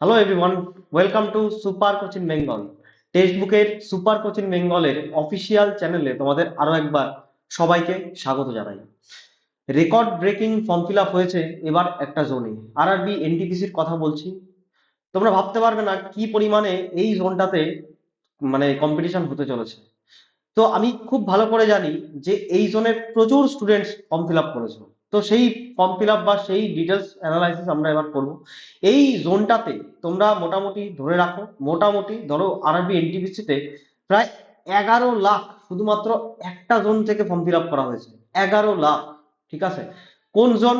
Hello everyone welcome to super coaching Bengal text বুকের super coaching বেঙ্গলের official চ্যানেলে তোমাদের আরও একবার সবাইকে স্বাগত জানাই। Record breaking form fill up হয়েছে এবার একটা জোনে আর আরবি এনটিপিসির কথা বলছি। তোমরা ভাবতে পারবে না কি পরিমাণে এই জোনটাতে মানে কম্পিটিশন হতে চলেছে। তো আমি খুব ভালো করে জানি যে এই জোনে প্রচুর স্টুডেন্টস ফর্ম ফিল আপ করেছে। তো সেই ফর্ম ফিল আপ বা সেই ডিটেলস অ্যানালাইসিস আমরা এবার করব। এই জোনটাতে তোমরা মোটামুটি ধরে রাখো, মোটামুটি ধরো আরবি এনটিপিসিতে প্রায় এগারো লাখ শুধুমাত্র একটা জোন থেকে ফর্ম ফিল আপ করা হয়েছে। এগারো লাখ, ঠিক আছে? কোন জোন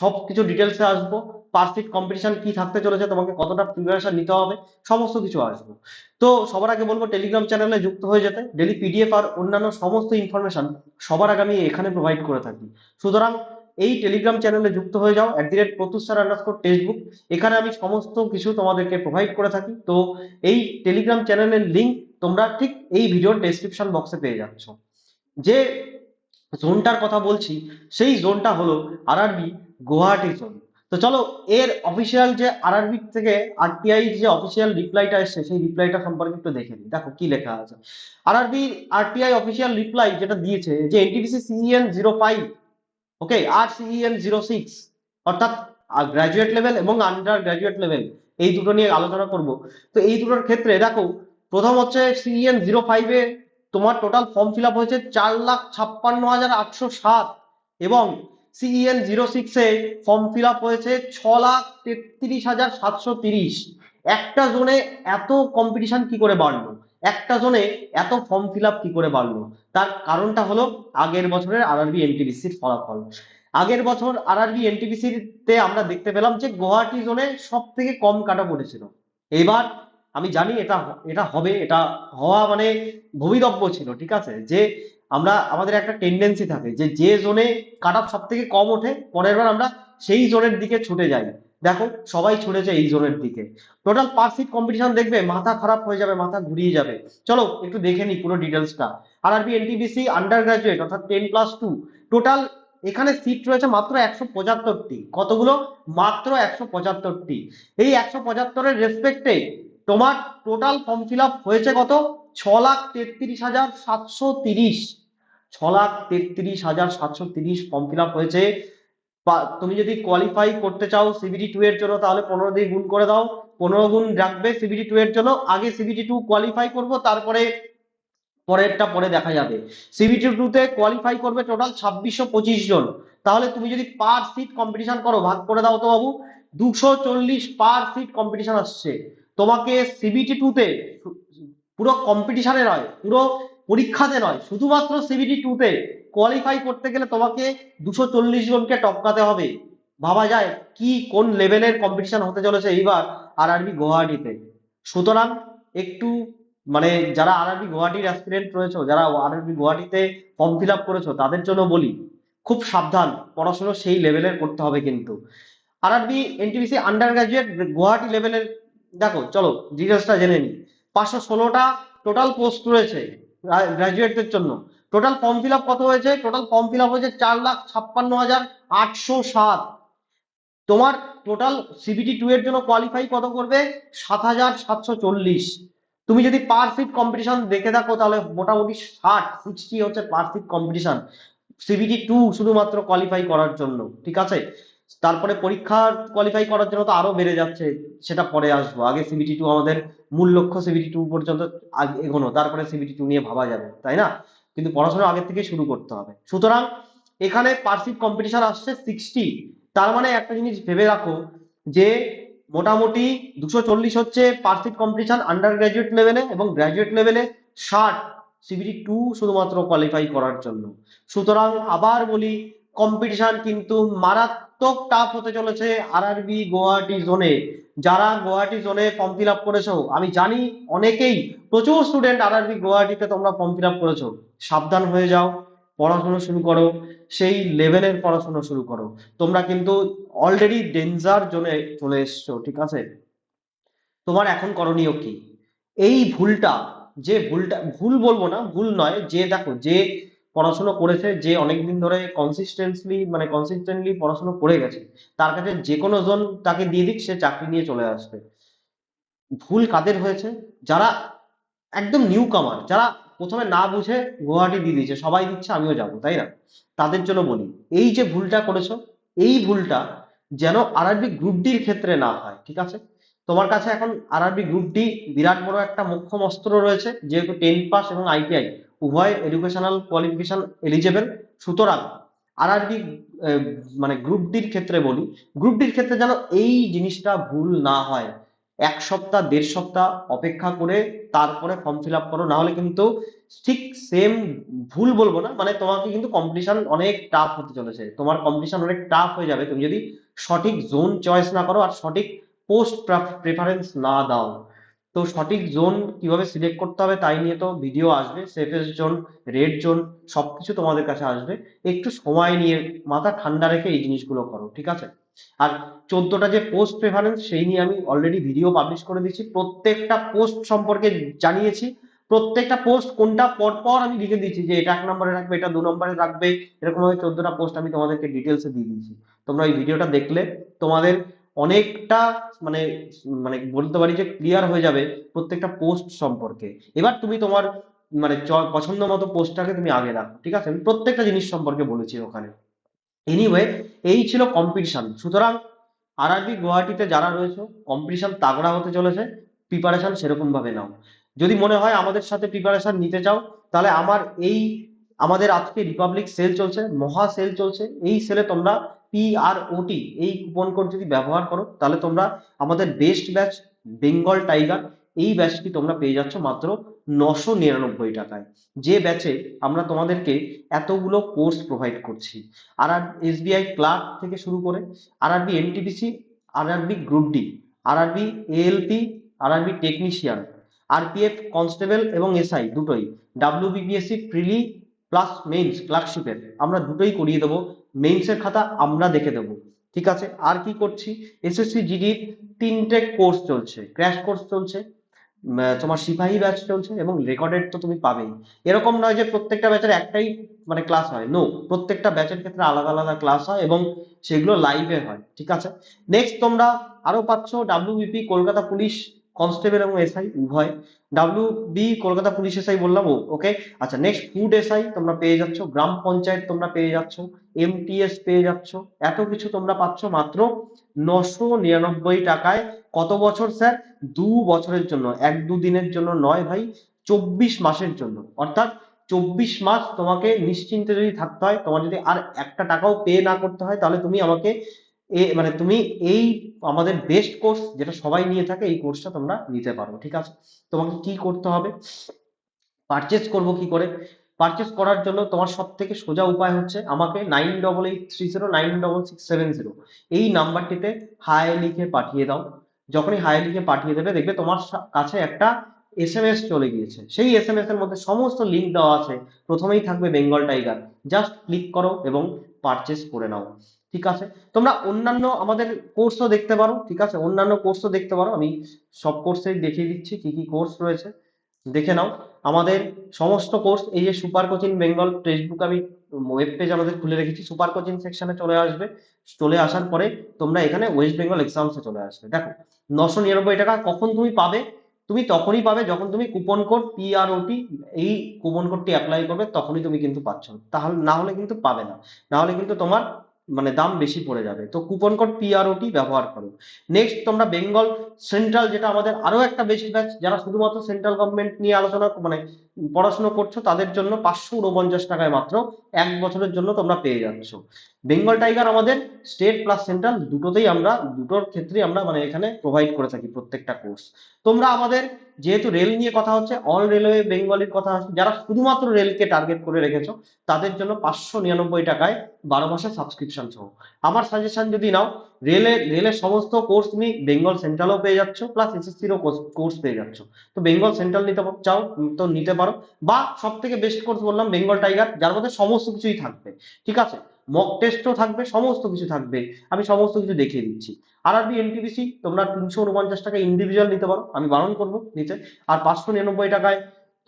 সব কিছু ডিটেলসে আসব। পারফিট কম্পিটিশন কি থাকতে চলেছে, তোমাকে কতটা প্রিপারেশন নিতে হবে, সমস্ত কিছু আসব। তো সবার আগে বলব টেলিগ্রাম চ্যানেলে যুক্ত হয়ে যেতে। ডেলি পিডিএফ আর অন্যান্য সমস্ত ইনফরমেশন সবার আগে আমি এখানে প্রোভাইড করে থাকি। সুতরাং এই টেলিগ্রাম চ্যানেলে যুক্ত হয়ে যাও। At the rate Pratyush sir underscore textbook এখানে আমি সমস্ত কিছু তোমাদেরকে প্রোভাইড করে থাকি। তো এই টেলিগ্রাম চ্যানেলের লিঙ্ক তোমরা ঠিক এই ভিডিওর ডেসক্রিপশন বক্সে পেয়ে যাচ্ছ। যে জোনটার কথা বলছি, সেই জোনটা হলো আরআরবি গুয়াহাটি জোন তো চলো, এর অফিসিয়াল যে আরআরবি থেকে আরটিআই যে অফিসিয়াল রিপ্লাইটা এসছে, সেই রিপ্লাইটা সম্পর্কে একটু দেখে নিই। দেখো কি লেখা আছে। আরআরবি আরটিআই অফিসিয়াল রিপ্লাই যেটা দিয়েছে, যে NTPC CEN zero five okay আর সিইএন জিরো সিক্স অর্থাৎ গ্রাজুয়েট লেভেল এবং আন্ডার গ্রাজুয়েট লেভেল এই দুটো নিয়ে আলোচনা করব। তো এই দুটোর ক্ষেত্রে, দেখো, প্রথম হচ্ছে সিইএন জিরো ফাইভে তোমার টোটাল ফর্ম ফিল হয়েছে চার লাখ ছাপ্পান্ন হাজার আটশো সাত এবং সিইএন জিরো সিক্সে ফর্ম ফিল হয়েছে ছ লাখ তেত্রিশ হাজার সাতশো তিরিশ। একটা জোনে এত কম্পিটিশন কি করে বাড়লো? একটা জোনে এত ফর্ম ফিল আপ কি করে বাড়লো? তার কারণটা হলো আগের বছরের আরআরবি এনটিপিসির ফলাফল। আগের বছর আরআরবি এনটিপিসির তে আমরা দেখতে পেলাম যে গুয়াহাটি জোনে সব থেকে কম কাটা পড়েছিল। এবার আমি জানি এটা এটা হবে, এটা হওয়া মানে ভবিতব্য ছিল, ঠিক আছে? যে আমরা, আমাদের একটা টেন্ডেন্সি থাকে যে যে জোনে কাট সব থেকে কম ওঠে, পরের বার আমরা সেই জোনের দিকে ছুটে যাই। দেখো, সবাই ছুটেছে এই জোনের দিকে। টোটাল পার সিট কম্পিটিশন দেখবে, মাথা খারাপ হয়ে যাবে, মাথা ঘুরিয়ে যাবে। চলো, একটু দেখে নিই পুরো ডিটেলসটা আর আরআরবি এনটিবিসি আন্ডার গ্রাজুয়েট অর্থাৎ টেন প্লাস টু টোটাল এখানে সিট রয়েছে মাত্র একশো পঁচাত্তরটি। কতগুলো? মাত্র একশো পঁচাত্তরটি। এই একশো পঁচাত্তরের রেসপেক্টে তোমার টোটাল ফর্ম ফিল আপ হয়েছে কত? ছ লাখ তেত্রিশ হাজার সাতশো তিরিশ। ছ লাখ তেত্রিশ হাজার সাতশো তিরিশ ফর্ম ফিল আপ হয়েছে। তুমি যদি কোয়ালিফাই করতে চাও সিবিডি টু এর জন্য, তাহলে পনেরো দিয়ে গুণ করে দাও। পনেরো গুণ রাখবে সিবিডি টু এর জন্য। আগে সিবিডি টু কোয়ালিফাই করব, তারপরে পরেরটা পরে দেখা যাবে। সিবিটি টু তে কোয়ালিফাই করবে টোটাল ছাব্বিশশো পঁচিশ জন। তাহলে তুমি যদি পার সিট কম্পিটিশন করো, ভাগ করে দাও তো বাবু, দুশো চল্লিশ পার সিট কম্পিটিশন আসছে। তোমাকে সিবিটি টু তে পুরো কম্পিটিশনে নয়, পুরো পরীক্ষাতে নয়, শুধুমাত্র সিবিটি টু তে কোয়ালিফাই করতে গেলে তোমাকে দুশো চল্লিশ জনকে টপকাতে হবে। ভাবা যায় কি, কোন লেভেলের কম্পিটিশন হতে চলেছে এইবার আর আরবি গুয়াহাটিতে। সুতরাং একটু মানে যারা আরআরবি গুয়াহাটির অ্যাসপিরেন্ট রয়েছে, যারা আরআরবি গুয়াহাটিতে ফর্ম ফিল আপ করেছ, তাদের জন্য বলি, খুব সাবধান, পড়াশোনা সেই লেভেলের করতে হবে কিন্তু। আর RRB NTPC under graduate Guwahati লেভেলের দেখো, চলো ডিটেলসটা জেনে নিই পাঁচশো ষোলোটা টোটাল পোস্ট রয়েছে গ্রাজুয়েটদের জন্য। টোটাল ফর্ম ফিল কত হয়েছে? টোটাল ফর্ম ফিল হয়েছে চার লাখ ছাপ্পান্ন হাজার আটশো সাত। তোমার টোটাল সিবিটি টু এর জন্য কোয়ালিফাই কত করবে? সাত হাজার সাতশো চল্লিশ। তুমি যদি পার সিট কম্পিটিশন দেখে থাকো, তাহলে মোটামুটি ষাট সিক্সটি হচ্ছে per seat competition CBT two শুধুমাত্র কোয়ালিফাই করার জন্য, ঠিক আছে? তারপরে পরীক্ষার কোয়ালিফাই করার জন্য তো আরও বেড়ে যাচ্ছে, সেটা পরে আসব। আগে সিবিটি টু আমাদের মূল লক্ষ্য সিবিটি টু পর্যন্ত এগোনো, তারপরে সিবিটি টু নিয়ে ভাবা যাবে, তাই না? কিন্তু পড়াশোনা আগের থেকে শুরু করতে হবে। সুতরাং এখানে পার সিট কম্পিটিশন আসছে সিক্সটি তার মানে একটা জিনিস ভেবে রাখো যে মোটামুটি দুশো চল্লিশ হচ্ছে পার্সিট কম্পিটিশন আন্ডার গ্রাজুয়েট লেভেলে এবং গ্রাজুয়েট লেভেলে ষাট সিবিটি টু শুধুমাত্র কোয়ালিফাই করার জন্য। সুতরাং আবার বলি কম্পিটিশন কিন্তু মারাত্মক টাফ হতে চলেছে আরআরবি গুয়াহাটি জোনে যারা গুয়াহাটি জোনে ফর্ম ফিল আপ করেছ, আমি জানি অনেকেই প্রচুর স্টুডেন্ট আরআরবি গুয়াহাটিতে তোমরা ফর্ম ফিল আপ করেছ। সাবধান হয়ে যাও, পড়াশোনা শুরু করো, সেই লেভেলের পড়াশোনা শুরু করো। তোমরা কিন্তু অলরেডি ডেঞ্জার জোনে চলে এসছো, ঠিক আছে? তোমার এখন করণীয় কি? এই ভুলটা, যে ভুলটা, ভুল বলব না, ভুল নয়, যে দেখো, যে পড়াশোনা করেছে, যে অনেকদিন ধরে কনসিস্টেন্টলি মানে কনসিস্টেন্টলি পড়াশোনা করে গেছে, তার কাছে যে কোনো জন তাকে দিয়ে দিক, সে চাকরি নিয়ে চলে আসবে। ভুল কাদের হয়েছে? যারা একদম নিউ কামার যারা প্রথমে না বুঝে গুয়াহাটি দিয়ে দিয়েছে, সবাই দিচ্ছে, আমিও যাব, তাই না? তাদের জন্য বলি, এই যে ভুলটা করেছ, এই ভুলটা যেন আরআরবি গ্রুপ ডির ক্ষেত্রে না হয়, ঠিক আছে? তোমার কাছে এখন আরআরবি গ্রুপ ডি বিরাট বড় একটা মোক্ষম অস্ত্র রয়েছে, যেহেতু টেন পাস এবং আইটিআই উভয় এডুকেশনাল কোয়ালিফিকেশন এলিজেবল সুতরাং আর আরআরবি মানে গ্রুপ ডির ক্ষেত্রে বলি গ্রুপ ডির ক্ষেত্রে যেন এই জিনিসটা ভুল না হয়। এক সপ্তাহ, দেড় সপ্তাহ অপেক্ষা করে তারপরে ফর্ম ফিল আপ করো না হলে কিন্তু ঠিক সেম ভুল বলব না মানে তোমাকে কিন্তু কম্পিটিশন অনেক টাফ হতে চলেছে। তোমার কম্পিটিশন অনেক টাফ হয়ে যাবে। তুমি যদি সঠিক জোন চয়েস না করো আর সঠিক পোস্ট প্রেফারেন্স না দাও তো সঠিক জোন কীভাবে সিলেক্ট করতে হবে তাই নিয়ে তো ভিডিও আসবে সেফেস্ট জোন রেড জোন সবকিছু তোমাদের কাছে আসবে। একটু সময় নিয়ে, মাথা ঠান্ডা রেখে এই জিনিসগুলো করো, ঠিক আছে? আর চোদ্দটা যে পোস্ট প্রেফারেন্স সেই নিয়ে আমি অলরেডি ভিডিও পাবলিশ করে দিয়েছি। প্রত্যেকটা পোস্ট সম্পর্কে জানিয়েছি। প্রত্যেকটা পোস্ট কোনটা পর পর আমি লিখে দিয়েছি যে এটা এক নম্বরে রাখবে, এটা দু নম্বরে রাখবে, এরকম ভাবে চোদ্দটা পোস্ট আমি তোমাদেরকে ডিটেলসে দিয়ে দিয়েছি। তোমরা এই ভিডিওটা দেখলে তোমাদের অনেকটা মানে মানে বলতে পারি যে ক্লিয়ার হয়ে যাবে প্রত্যেকটা পোস্ট সম্পর্কে। এবার তুমি তোমার মানে পছন্দ মতো পোস্টটাকে তুমি আগে রাখো, ঠিক আছে? আমি প্রত্যেকটা জিনিস সম্পর্কে বলেছি ওখানে। এনিওয়ে এই ছিল কম্পিটিশন সুতরাং আরআরবি গুয়াহাটিতে যারা রয়েছে কম্পিটিশন তাগড়া হতে চলেছে প্রিপারেশন সেরকম ভাবে নাও। যদি মনে হয় আমাদের সাথে প্রিপারেশন নিতে চাও, তাহলে আমার এই, আমাদের আজকে রিপাবলিক সেল চলছে, মহা সেল চলছে। এই সেলে তোমরা পি আর ওটি এই কুপন কোড যদি ব্যবহার করো, তাহলে তোমরা আমাদের বেস্ট ব্যাচ বেঙ্গল টাইগার এই ব্যাচটি তোমরা পেয়ে যাচ্ছ মাত্র নশো নিরানব্বই টাকায়। যে ব্যাচে আমরা তোমাদেরকে এতগুলো কোর্স প্রোভাইড করছি। আর আর এসবিআই ক্লার্ক থেকে শুরু করে আর আরবি এনটিপিসি আর আরবি গ্রুপ ডি আর আরবি এএলপি আর আরবি টেকনিশিয়ান আরপিএফ কনস্টেবল এবং এসআই দুটোই। ডাব্লিউবিপিএসসি প্রিলি প্লাস মেইনস ক্লার্কশিপের আমরা দুটোই করিয়ে দেবো মেইনসের খাতা আমরা দেখে দেবো। ঠিক আছে? আর কি করছি? এসএসসি জিডির তিনটে কোর্স চলছে। ক্র্যাশ কোর্স চলছে তোমার সিপাহী ব্যাচ চলছে এবং রেকর্ডেড তো তুমি পাবেই। এরকম নয় যে প্রত্যেকটা ব্যাচের একটাই মানে ক্লাস হয়। নো প্রত্যেকটা ব্যাচের ক্ষেত্রে আলাদা আলাদা ক্লাস হয় এবং সেগুলো লাইভে হয়। ঠিক আছে? নেক্সট তোমরা আরও পাচ্ছ ডাব্লিউবিপি কলকাতা পুলিশ কনস্টেবল এবং এসআই উভয়। W B Kolkata police SI বললাম ও ওকে আচ্ছা নেক্সট ফুড এসআই তোমরা পেয়ে যাচ্ছ, গ্রাম পঞ্চায়েত তোমরা পেয়ে যাচ্ছ এমটিএস পেয়ে যাচ্ছ, এত কিছু তোমরা পাচ্ছ মাত্র নশো নিরানব্বই টাকায়। কত বছর স্যার দু বছরের জন্য, এক দু দিনের জন্য নয় ভাই, চব্বিশ মাসের জন্য। অর্থাৎ চব্বিশ মাস তোমাকে নিশ্চিন্তে যদি থাকতে হয়, তোমার যদি আর একটা টাকাও পে না করতে হয়, তাহলে তুমি আমাকে এ মানে তুমি এই আমাদের বেস্ট কোর্স যেটা সবাই নিয়ে থাকে, এই কোর্সটা তোমরা নিতে পারো, ঠিক আছে? তোমাকে কি করতে হবে? পারচেস করব কি করে? পারচেস করার জন্য তোমার সব থেকে সোজা উপায় হচ্ছে আমাকে nine double eight three zero nine double six seven zero এই নাম্বারটিতে হাই লিখে পাঠিয়ে দাও। যখনই হাই লিখে পাঠিয়ে দেবে, দেখবে তোমার কাছে একটা এস এম এস চলে গিয়েছে। সেই এস এম এর মধ্যে সমস্ত লিঙ্ক দেওয়া আছে। প্রথমেই থাকবে বেঙ্গল টাইগার জাস্ট ক্লিক করো এবং পারচেস করে নাও, ঠিক আছে? তোমরা অন্যান্য আমাদের কোর্সও দেখতে পারো, ঠিক আছে? অন্যান্য কোর্সও দেখতে পারো, আমি সব কোর্সেই দেখিয়ে দিচ্ছি, কি কি কোর্স রয়েছে, দেখে নাও। আমাদের সমস্ত কোর্স এই যে সুপার কোচিং বেঙ্গল ফেসবুক আমি ওয়েব পেজ আমাদের খুলে রেখেছি সুপার কোচিং সেকশনে চলে আসবে। চলে আসার পরে তোমরা এখানে ওয়েস্ট বেঙ্গল এক্সামসে চলে আসবে। দেখো, নশো নিরানব্বই টাকা কখন তুমি পাবে? তুমি তখনই পাবে যখন তুমি কুপন কোড পিআরওটি এই কুপন কোডটি অ্যাপ্লাই করবে তখনই তুমি কিন্তু পাচ্ছ। তাহলে, না হলে কিন্তু পাবে না। না হলে কিন্তু তোমার মানে দাম বেশি পড়ে যাবে। তো কুপন কোড পিআরওটি ব্যবহার করো। নেক্সট তোমরা বেঙ্গল সেন্ট্রাল যেটা আমাদের আরও একটা বেশি ব্যাচ যারা শুধুমাত্র সেন্ট্রাল গভর্নমেন্ট নিয়ে আলোচনা মানে পড়াশোনা করছ, তাদের জন্য পাঁচশো উনপঞ্চাশ টাকায় মাত্র এক বছরের জন্য তোমরা পেয়ে যাচ্ছ। বেঙ্গল টাইগার আমাদের স্টেট প্লাস সেন্ট্রাল দুটোতেই আমরা, দুটোর ক্ষেত্রেই আমরা মানে এখানে প্রোভাইড করে থাকি প্রত্যেকটা কোর্স। তোমরা আমাদের যেহেতু রেল নিয়ে কথা হচ্ছে অল রেলওয়ে বেঙ্গলির কথা হচ্ছে, যারা শুধুমাত্র রেলকে টার্গেট করে রেখেছো, তাদের জন্য পাঁচশো নিরানব্বই টাকায় বারো মাসের সাবস্ক্রিপশন সহ। আমার সাজেশন যদি নাও রেলে রেলের সমস্ত কোর্স তুমি বেঙ্গল সেন্ট্রালও পেয়ে যাচ্ছ প্লাস এসএসসিরও কোর্স পেয়ে যাচ্ছ। তো বেঙ্গল সেন্ট্রাল নিতে চাও, তো নিতে পারো। বা সব থেকে বেস্ট কোর্স বললাম বেঙ্গল টাইগার যার মধ্যে সমস্ত কিছুই থাকবে। ঠিক আছে? মক টেস্টও থাকবে, সমস্ত কিছু থাকবে। আমি সমস্ত কিছু দেখিয়ে দিচ্ছি। আর আরবি এনটিপিসি তোমরা তিনশো উনপঞ্চাশ টাকা ইন্ডিভিজুয়াল নিতে পারো। আমি বারণ করব নিতে আর পাঁচশো নিরানব্বই টাকায়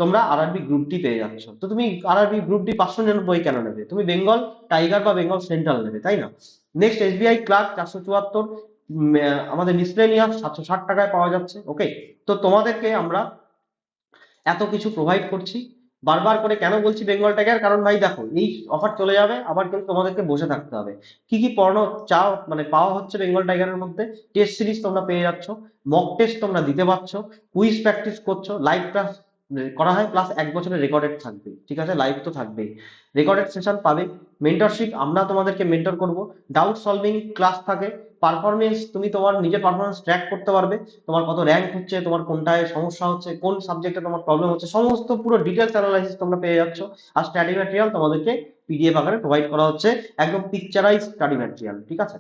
তোমরা আর আরবি গ্রুপ ডি পেয়ে যাচ্ছ। তো তুমি আর আরবি গ্রুপ ডি পাঁচশো নিরানব্বই কেন নেবে? তুমি বেঙ্গল টাইগার বা বেঙ্গল সেন্ট্রাল নেবে, তাই না? নেক্সট এসবিআই ক্লার্ক চারশো চুয়াত্তর আমাদের মিসলেনিয়াস সাতশো ষাট টাকায় পাওয়া যাচ্ছে ওকে তো তোমাদেরকে আমরা এত কিছু প্রোভাইড করছি। বারবার করে কেন বলছি বেঙ্গল টাইগার কারণ ভাই দেখো, এই অফার চলে যাবে, আবার কিন্তু তোমাদেরকে বসে থাকতে হবে। কি কি পড়ানো চাও মানে পাওয়া হচ্ছে বেঙ্গল টাইগারের মধ্যে? টেস্ট সিরিজ তোমরা পেয়ে যাচ্ছ মক টেস্ট তোমরা দিতে পারছ কুইজ প্র্যাকটিস করছ লাইভ ক্লাস করা হয় প্লাস এক বছরের রেকর্ডেড থাকবে, ঠিক আছে? লাইভ তো থাকবেই। রেকর্ডেড সেশন পাবে। মেন্টরশিপ আমরা তোমাদেরকে মেন্টর করব। ডাউট সলভিং ক্লাস থাকে। পারফরমেন্স তুমি তোমার নিজের পারফরমেন্স ট্র্যাক করতে পারবে। তোমার কত র্যাঙ্ক হচ্ছে, তোমার কোনটায় সমস্যা হচ্ছে, কোন সাবজেক্টে তোমার প্রবলেম হচ্ছে, সমস্ত পুরো ডিটেলস অ্যানালাইসিস তোমরা পেয়ে যাচ্ছ। আর স্টাডি ম্যাটেরিয়াল তোমাদেরকে পিডিএফ আকারে প্রোভাইড করা হচ্ছে। একদম পিকচারাইজ স্টাডি ম্যাটেরিয়াল ঠিক আছে?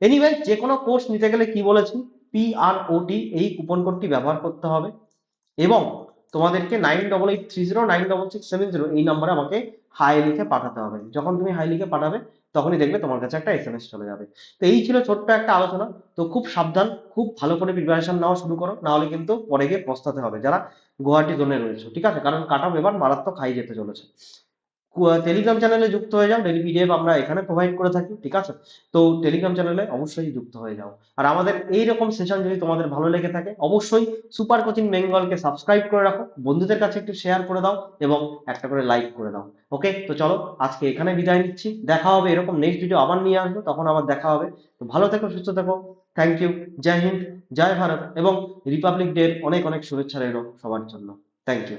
এনিওয়ে যে কোনো কোর্স নিতে গেলে কি বলেছি? পিআরওটি এই কুপন কোডটি ব্যবহার করতে হবে। এবং তোমাদেরকে nine double eight three zero nine double six seven zero এই নম্বরে আমাকে হাই লিখে পাঠাতে হবে। যখন তুমি হাই লিখে পাঠাবে, তখনই দেখবে তোমার কাছে একটা এস এম এস চলে যাবে। তো এই ছিল ছোট্ট একটা আলোচনা। তো খুব সাবধান, খুব ভালো করে প্রিপারেশন নেওয়া শুরু করো, না হলে কিন্তু পরে গিয়ে পস্তাতে হবে। যারা গুয়াহাটি জোনে রয়েছে, ঠিক আছে? কারণ কাট এবার মারাত্মক হাই যেতে চলেছে। টেলিগ্রাম চ্যানেলে যুক্ত হয়ে যাও ডেলি পিডিএফ আমরা এখানে প্রোভাইড করে থাকি, ঠিক আছে? তো টেলিগ্রাম চ্যানেলে অবশ্যই যুক্ত হয়ে যাও। আর আমাদের এই রকম সেশন যদি তোমাদের ভালো লেগে থাকে, অবশ্যই সুপার কোচিং বেঙ্গলকে সাবস্ক্রাইব করে রাখো, বন্ধুদের কাছে একটু শেয়ার করে দাও এবং একটা করে লাইক করে দাও। ওকে তো চলো, আজকে এখানে বিদায় নিচ্ছি। দেখা হবে এরকম নেক্সট ভিডিও আবার নিয়ে আসব, তখন আবার দেখা হবে। তো ভালো থেকো, সুস্থ থেকো। থ্যাংক ইউ জয় হিন্দ জয় ভারত এবং রিপাবলিক ডে অনেক অনেক শুভেচ্ছা রইল সবার জন্য। Thank you